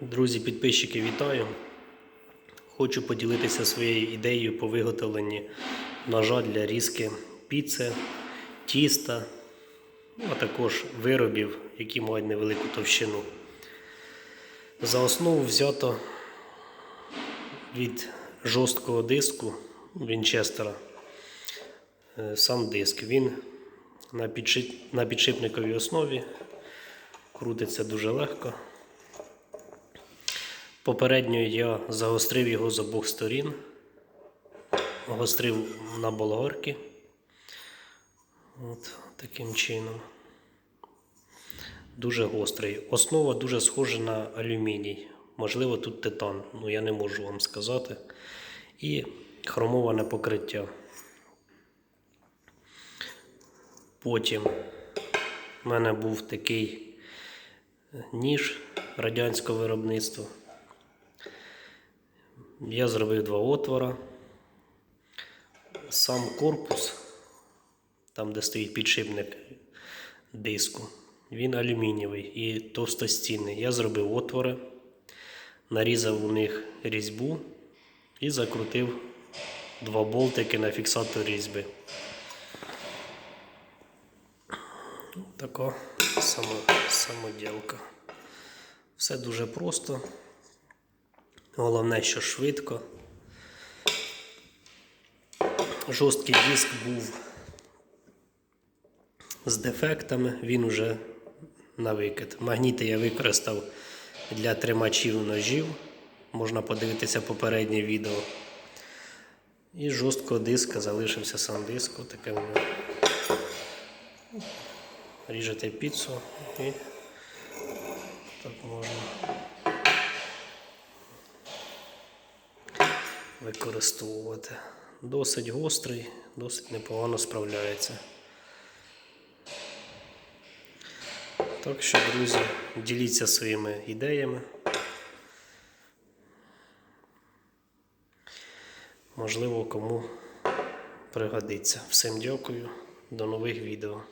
Друзі, підписчики, вітаю! Хочу поділитися своєю ідеєю по виготовленні ножа для різки піци, тіста, а також виробів, які мають невелику товщину. За основу взято від жорсткого диску Вінчестера е, сам диск. Він на підшипниковій основі крутиться дуже легко. Попередньо я загострив його з обох сторін, гострив на болгарки. От таким чином. Дуже гострий. Основа дуже схожа на алюміній. Можливо, тут титан, ну я не можу вам сказати. І хромоване покриття. Потім в мене був такий ніж радянського виробництва. Я зробив два отвора. Сам корпус, там де стоїть підшипник диску, він алюмінієвий і товстостінний. Я зробив отвори, нарізав у них різьбу і закрутив два болтики на фіксатор різьби. Така самоділка. Все дуже просто. Головне, що швидко. Жорсткий диск був з дефектами, він уже на викид. Магніти я використав для тримачів ножів. Можна подивитися попереднє відео. І жорсткого диска залишився сам диск. Отаке воно. Ріжете піцу і так можна. Використовувати. Досить гострий, досить непогано справляється. Так що, друзі, діліться своїми ідеями. Можливо, кому пригодиться. Всім дякую, до нових відео.